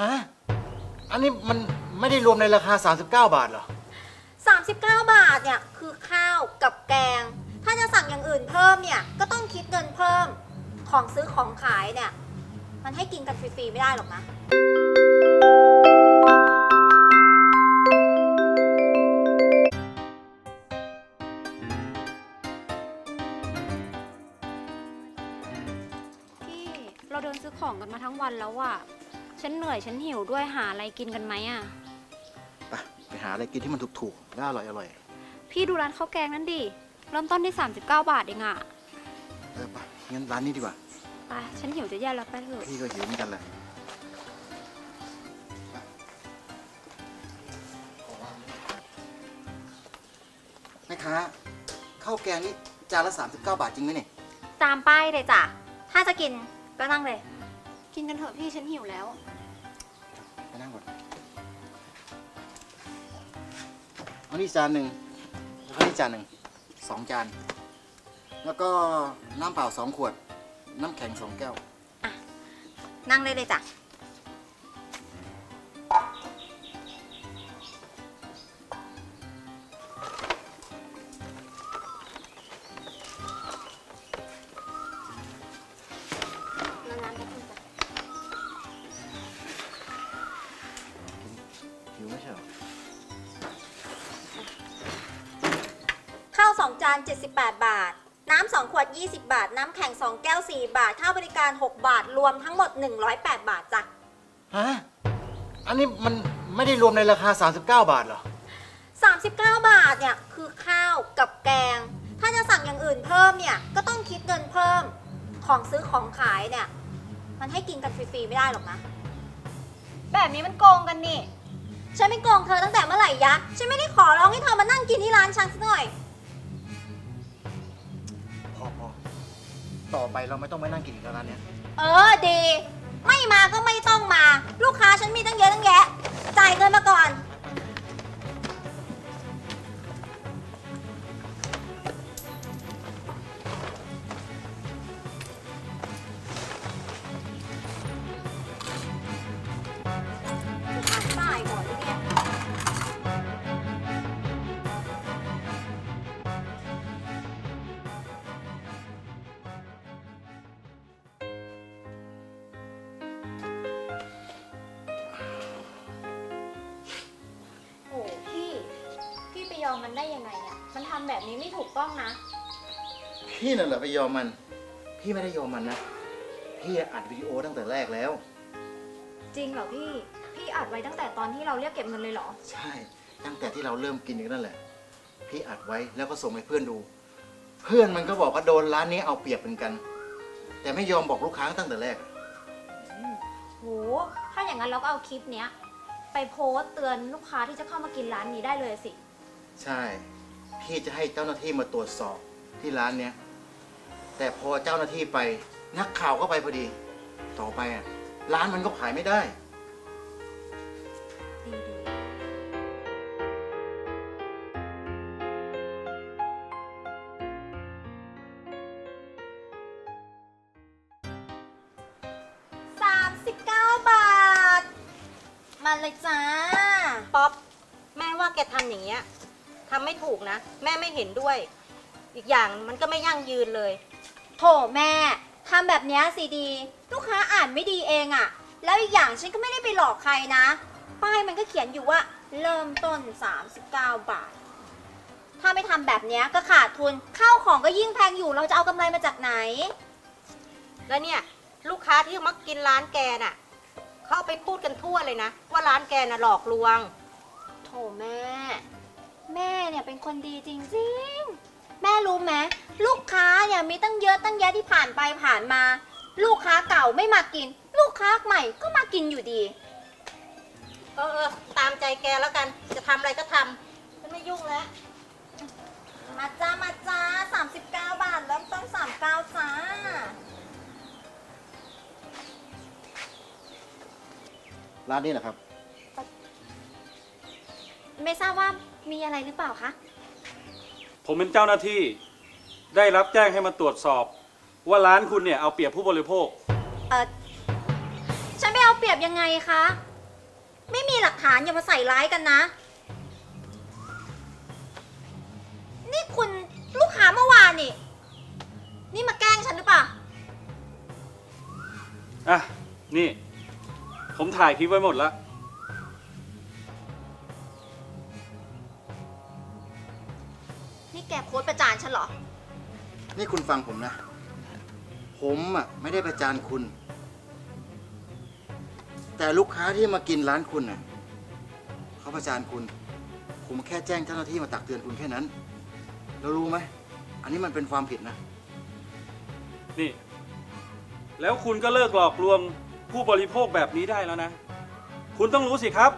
ฮะ อันนี้มันไม่ได้รวมในราคา 39 บาทเหรอ 39 บาทเนี่ยคือข้าวกับแกง ถ้าจะสั่งอย่างอื่นเพิ่มเนี่ยก็ต้องคิดเงินเพิ่มของซื้อของขายเนี่ย มันให้กินกันฟรีๆไม่ได้หรอกนะ พี่เราเดินซื้อของกันมาทั้งวันแล้วอะ ฉันเหนื่อยฉันหิวด้วยหาอะไรกินกันไหมอะไปไปหาอะไรกินที่มันถูกๆและอร่อยอร่อยพี่ดูร้านข้าวแกงนั้นดิ เริ่มต้นที่ 39 บาทเองอะๆเออไปงั้นร้านนี้ดีกว่า ไป ฉันหิวจะแย่แล้วไปเถอะ พี่ก็หิวเหมือนกันแหละแม่ค้าข้าวแกงนี่จานละ 39 บาทจริงไหมเนี่ย ตามป้ายเลยจ้ะ ถ้าจะกินก็นั่งเลย กินกันเถอะพี่ฉันหิวแล้ว ไปนั่งก่อนเอานี่จานหนึ่งแล้วก็นี่จานหนึ่งสองจาน แล้วก็น้ำเปล่าสองขวด น้ำแข็งสองแก้ว นั่งเลยเลยจ้ะ ข้าว2จาน78 บาท น้ำ2ขวด 20 บาท น้ำแข็ง 2 แก้ว 4 บาท ค่าบริการ 6 บาท รวมทั้งหมด 108 บาทจ้ะ ฮะ อันนี้มันไม่ได้รวมในราคา 39 บาทเหรอ 39 บาทเนี่ยคือข้าวกับแกง ถ้าจะสั่งอย่างอื่นเพิ่มเนี่ยก็ต้องคิดเงินเพิ่ม ของซื้อของขายเนี่ย มันให้กินกันฟรีๆไม่ได้หรอกนะ แบบนี้มันโกงกันนี่ ฉันไม่โกงเธอตั้งแต่เมื่อไหร่ยะ ฉันไม่ได้ขอร้องให้เธอมานั่งกินที่ร้านฉันสักหน่อย ต่อไปเราไม่ต้องไปนั่งกินอีกแล้วร้านเนี้ยเออดี ไม่มาก็ไม่ต้องมา ลูกค้าฉันมีตั้งเยอะตั้งแยะ จ่ายเงินมาก่อน มมันได้ยังไงเนี่ยมันทำแบบนี้ไม่ถูกต้องนะ พี่น่ะเหรอไปยอมมัน พี่ไม่ได้ยอมมันนะ พี่อัดวิดีโอตั้งแต่แรกแล้ว จริงเหรอพี่ พี่อัดไว้ตั้งแต่ตอนที่เราเรียกเก็บเงินเลยเหรอ ใช่ ตั้งแต่ที่เราเริ่มกินกันนั่นแหละ พี่อัดไว้แล้วก็ส่งให้เพื่อนดู เพื่อนมันก็บอกว่าโดนร้านนี้เอาเปรียบเหมือนกัน แต่ไม่ยอมบอกลูกค้าตั้งแต่แรกอะโห ถ้าอย่างนั้นเราก็เอาคลิปเนี้ย ไปโพสต์เตือนลูกค้าที่จะเข้ามากินร้านนี้ได้เลยสิ ใช่ พี่จะให้เจ้าหน้าที่มาตรวจสอบที่ร้านเนี้ย แต่พอเจ้าหน้าที่ไปนักข่าวก็ไปพอดี ต่อไปอะ ร้านมันก็ขายไม่ได้ ดีดี39บาท มาเลยจ้า ป๊อป แม่ว่าแกทำอย่างเงี้ย ทำไม่ถูกนะ แม่ไม่เห็นด้วย อีกอย่างมันก็ไม่ยั่งยืนเลย โถแม่ทำแบบเนี้ยสิดี ลูกค้าอ่านไม่ดีเองอะแล้วอีกอย่างฉันก็ไม่ได้ไปหลอกใครนะ ป้ายมันก็เขียนอยู่ว่า เริ่มต้น 39 บาท ถ้าไม่ทำแบบเนี้ยก็ขาดทุนข้าวของก็ยิ่งแพงอยู่เราจะเอากำไรมาจากไหน แล้วเนี่ยลูกค้าที่มักกินร้านแกน่ะเขาเอาไปพูดกันทั่วเลยนะ ว่าร้านแกน่ะหลอกลวง โถแม่ แม่เนี่ยเป็นคนดีจริงๆ แม่รู้ไหมลูกค้าเนี่ยมีตั้งเยอะตั้งแยะที่ผ่านไปผ่านมา ลูกค้าเก่าไม่มากิน ลูกค้าใหม่ก็มากินอยู่ดี เออเออตามใจแกแล้วกัน จะทำอะไรก็ทำฉันไม่ยุ่งแล้ว มาจ้ามาจ้า39 บาทเริ่มต้น39จ้า ร้านนี้แหละครับ ไม่ทราบว่ามีอะไรหรือเปล่าคะ ผมเป็นเจ้าหน้าที่ได้รับแจ้งให้มาตรวจสอบ ว่าร้านคุณเนี่ยเอาเปรียบผู้บริโภค เออฉันไม่เอาเปรียบยังไงคะ ไม่มีหลักฐานอย่ามาใส่ร้ายกันนะ นี่คุณลูกค้าเมื่อวานนี่ นี่มาแกล้งฉันหรือเปล่า อะ นี่ ผมถ่ายคลิปไว้หมดแล้ว ฉันเหรอ นี่คุณฟังผมนะ ผมอะไม่ได้ประจานคุณ แต่ลูกค้าที่มากินร้านคุณน่ะเขาประจานคุณ ผมแค่แจ้งเจ้าหน้าที่มาตักเตือนคุณแค่นั้น แล้วรู้ไหม อันนี้มันเป็นความผิดนะ นี่ แล้วคุณก็เลิกหลอกลวงผู้บริโภคแบบนี้ได้แล้วนะ คุณต้องรู้สิครับ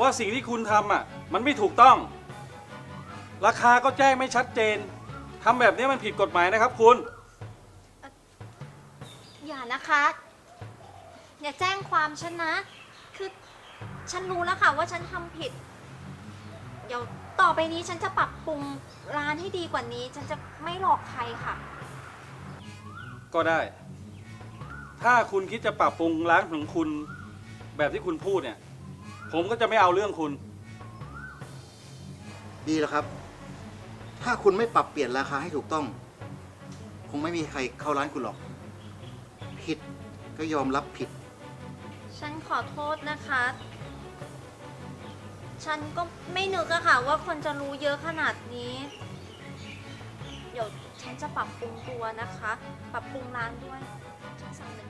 ว่าสิ่งที่คุณทำอะ มันไม่ถูกต้อง ราคาก็แจ้งไม่ชัดเจนทำแบบนี้มันผิดกฎหมายนะครับคุณ อย่านะคะ อย่าแจ้งความฉันนะ คือฉันรู้แล้วค่ะว่าฉันทำผิด เดี๋ยวต่อไปนี้ฉันจะปรับปรุงร้านให้ดีกว่านี้ ฉันจะไม่หลอกใครค่ะ ก็ได้ ถ้าคุณคิดจะปรับปรุงร้านของคุณ แบบที่คุณพูดเนี่ย ผมก็จะไม่เอาเรื่องคุณ ดีแล้วครับ ถ้าคุณไม่ปรับเปลี่ยนราคาให้ถูกต้อง คงไม่มีใครเข้าร้านคุณหรอก ผิดก็ยอมรับผิด ฉันขอโทษนะคะ ฉันก็ไม่นึกอะค่ะ ว่าคนจะรู้เยอะขนาดนี้ เดี๋ยวฉันจะปรับปรุงตัวนะคะ ปรับปรุงร้านด้วย ฉันสำนึก